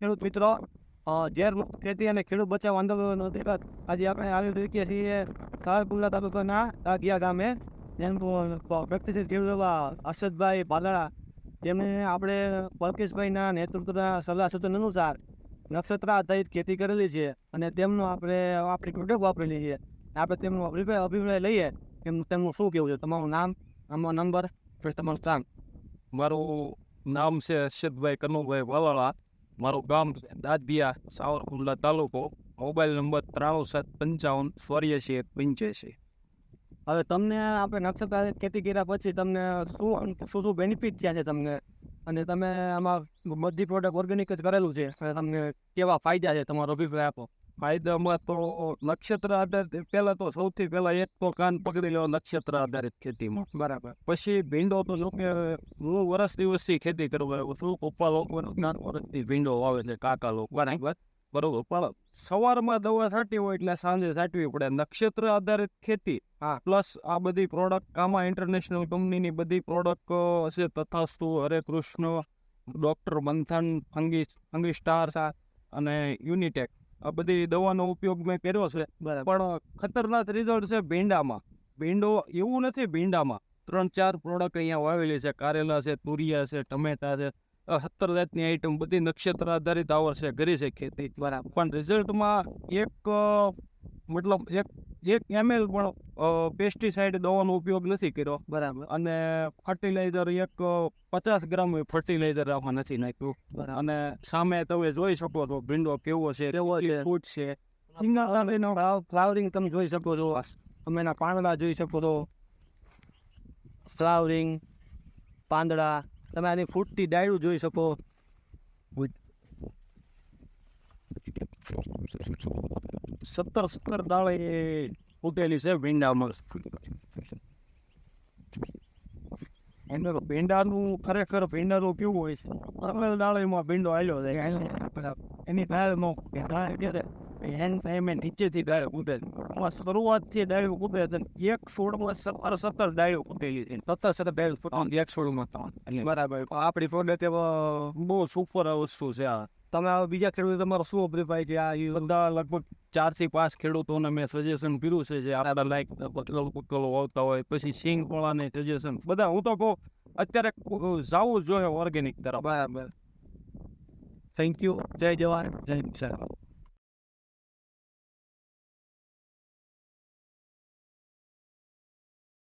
ખેડૂત મિત્રો અ, ઝેર મુક્ત ખેતી અને ખેડૂત બચાવ આંદોલન અંતર્ગત આજે આપણે આવી ચૂક્યા છીએ સારપુરા તાલુકાના દાગિયા ગામે વ્યક્તિશીલ ખેડૂત એવા હર્ષદભાઈ પાદળા. જેમણે આપણે પલકેશભાઈના નેતૃત્વના સલાહ સૂચન અનુસાર નક્ષત્ર આધારિત ખેતી કરેલી છે અને તેમનો આપણે આપણી પ્રોડક્ટ વાપરેલી છે. આપણે તેમનો અભિપ્રાય અભિપ્રાય લઈએ એમનું તેમનું શું કેવું છે? તમારું નામ આમાં નંબર તમારું સ્થાન. મારું નામ છે હર્ષદભાઈ કનુભાઈ વાવાળા. મારું ગામ દાદિયા સાવરકુંડલા તાલુકો મોબાઈલ નંબર ત્રાણું સાત પંચાવન ચોર્યાસી એક પંચ્યાસી. હવે તમને આપણે નક્ષત્ર ખેતી કર્યા પછી તમને શું શું શું બેનિફિટ થયા છે તમને? અને તમે આમાં બધી પ્રોડક્ટ ઓર્ગેનિક જ કરેલું છે. અને તમને કેવા ફાયદા છે તમારો અભિપ્રાય આપો? ફાયદામાં તો નક્ષત્ર આધારિત પહેલાં તો સૌથી પહેલાં એક તો કાન પકડી લેવા નક્ષત્ર આધારિત ખેતીમાં. બરાબર. પછી ભીંડો તો જો કે હું વરસ દિવસથી ખેતી કરવા આવ્યો છું પપ્પા લોકો વર્ષથી ભીંડો વાવે છે કાકા લોકો. બરાબર? બરોબર. પણ સવારમાં દવા છાંટી હોય એટલે સાંજે છાંટવી પડે. નક્ષત્ર આધારિત ખેતી હા. પ્લસ આ બધી પ્રોડક્ટ આમાં ઇન્ટરનેશનલ કંપનીની બધી પ્રોડક્ટ હશે. તથાસ્તુ Hare Krishna doctor Manthan fungi fungi star અને યુનિટેક. આ બધી દવાનો ઉપયોગ મેં કર્યો છે. પણ ખતરનાક રિઝલ્ટ છે ભીંડામાં. ભીંડો એવું નથી ભીંડામાં. ત્રણ ચાર પ્રોડક્ટ અહીંયા વાવેલી છે. કારેલા છે તુરિયા છે ટમેટા છે. સત્તર જાતની આઈટમ બધી નક્ષત્ર આધારિત આવર છે કરી છે ખેતી. બરાબર. પણ રિઝલ્ટમાં એક મતલબ એક એક એમએલ પણ પેસ્ટિસાઇડ દવાનો ઉપયોગ નથી કર્યો. બરાબર. અને ફર્ટિલાઇઝર એક પચાસ ગ્રામ ફર્ટિલાઇઝર આમાં નથી નાખ્યું. અને સામે તમે જોઈ શકો છો ભીંડો કેવો છે કેવો. ફૂટ છે? ફ્લાવરિંગ તમે જોઈ શકો છો. તમે એના પાંદડા જોઈ શકો છો. ફ્લાવરિંગ પાંદડા. તમે આની ફૂટતી ડાયરું જોઈ શકો. સત્તર સત્તર દાળે ઉતેલી છે ભીંડામાં એનું ભીંડાનું ખરેખર ભીંડાનું કેવું હોય છે અગલ દાળીમાં ભીંડો આવ્યો છે એની દાળનો એન ટાઈમે નીચેથી દાળ કૂદે છે શરૂઆતથી દાળ કૂદે છે એક છોડમાં સત્તર સત્તર દાળો કૂદેલી છે સત્તર સત્તર દાળ એક છોડમાં બરાબર આપણી પ્રોડક્ટ બહુ સુપર વસ્તુ છે આ તમે હવે બીજા ખેડૂતો તમારો શું અભિપ્રાય છે? આ બધા લગભગ ચારથી પાંચ ખેડૂતોને મેં સજેશન કર્યું છે જે આડા લાઈક પટલો પટલો આવતા હોય, પછી સિંગપોળાને સજેશન બધા હું તો કહું, અત્યારે જવું જોઈએ ઓર્ગેનિક તરફ. બરાબર. થેન્ક યુ જય જવાન. જય કિસાન.